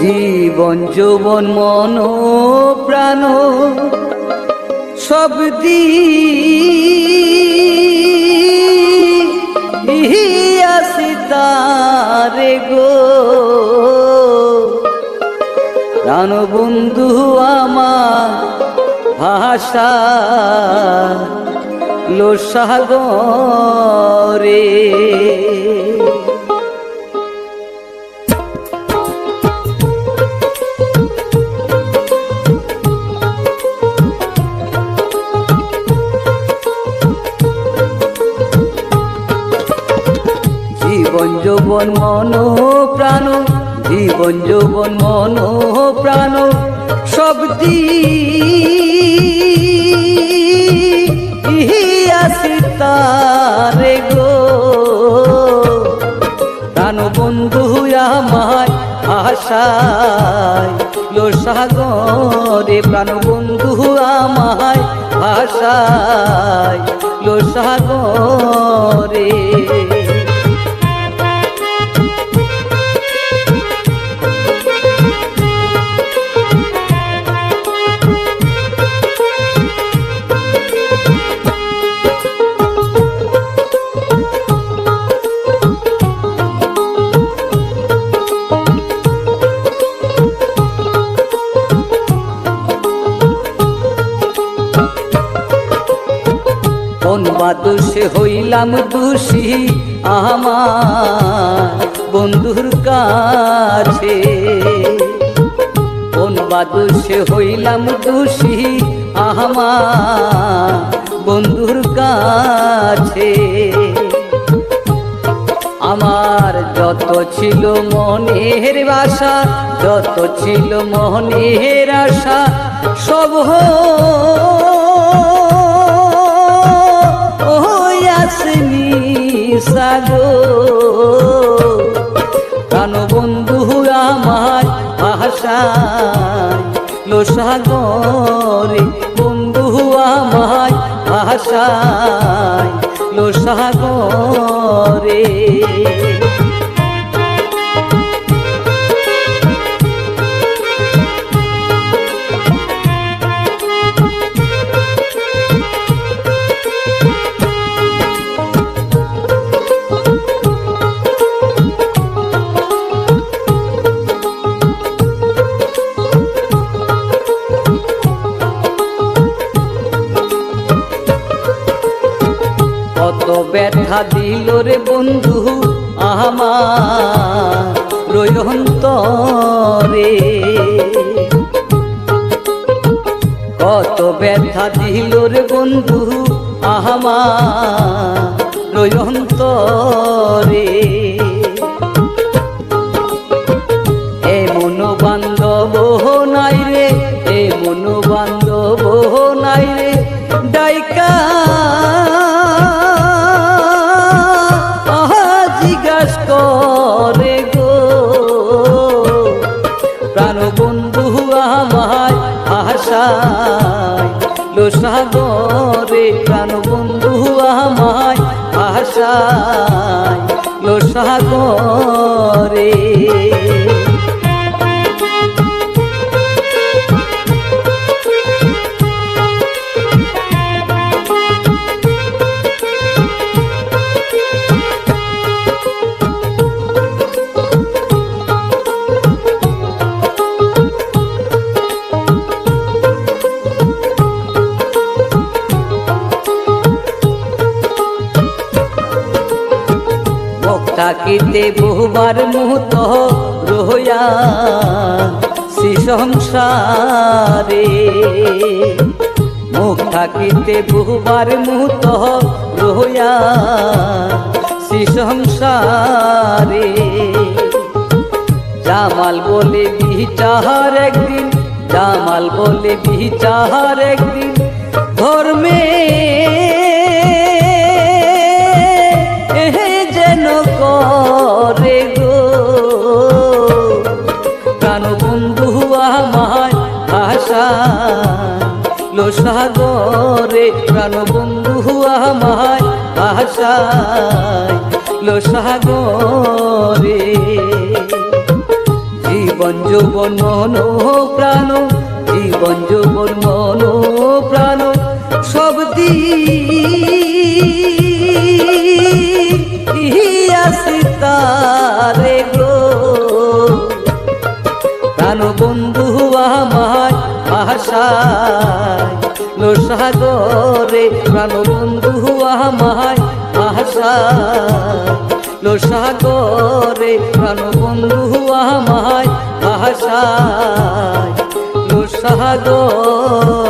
জীবন যৌবন মন প্রাণ সব দিয়াছি তারে গো। প্রাণ বন্ধু আমার ভাষা লোসাগরে জীবন যৌবন মন প্রাণ, জীবন যৌবন মন প্রাণ, সব দিয়াছি তারে গো। প্রাণ বন্ধু আমায় আশায় লো সাগরে প্রাণ বন্ধু আমায় আশায় লো সাগরে। কোন বাদুষে হইলাম দোষী আমার। বন্ধুর কাছে কোন বাদুষে হইলাম দোষী আমার। বন্ধুর কাছে আমার যত ছিল মনের বাসা যত ছিল মনের আশা, সব সাগো কান বন্ধু আমার ভাষায় লো সাগরে বন্ধু আমার ভাষায় লো সাগরে। কত ব্যথা দিল রে বন্ধু আমার। রয়ন্তরে কত ব্যথা দিল রে বন্ধু আমার। রয়ন্তরে সাগরে প্রাণ বন্ধু আমায় আশায়। লো সাগরে থাকিতে বহুবার মুহূর্ত রহয়া শ্রী সংসারে। মুখ থাকিতে বহুবার মুহূর্ত রহয়া শ্রী সংসারে। জামাল বলে বিচার একদিন, জামাল বলে বিচার একদিন, ধর্মে করে গো। প্রাণ বন্ধু আমার ভাষা লো সাগরে, প্রাণ বন্ধু আমার ভাষা লো সাগরে। জীবন যৌব যৌবন মন প্রাণ, জীবন যৌবন মন প্রাণ, সব দিয়াছি বন্ধু আমার আশায় লো সাগরে প্রাণ বন্ধু আমায় আশায় লো সাগরে প্রাণ বন্ধু আমায় আশায় লো সাগরে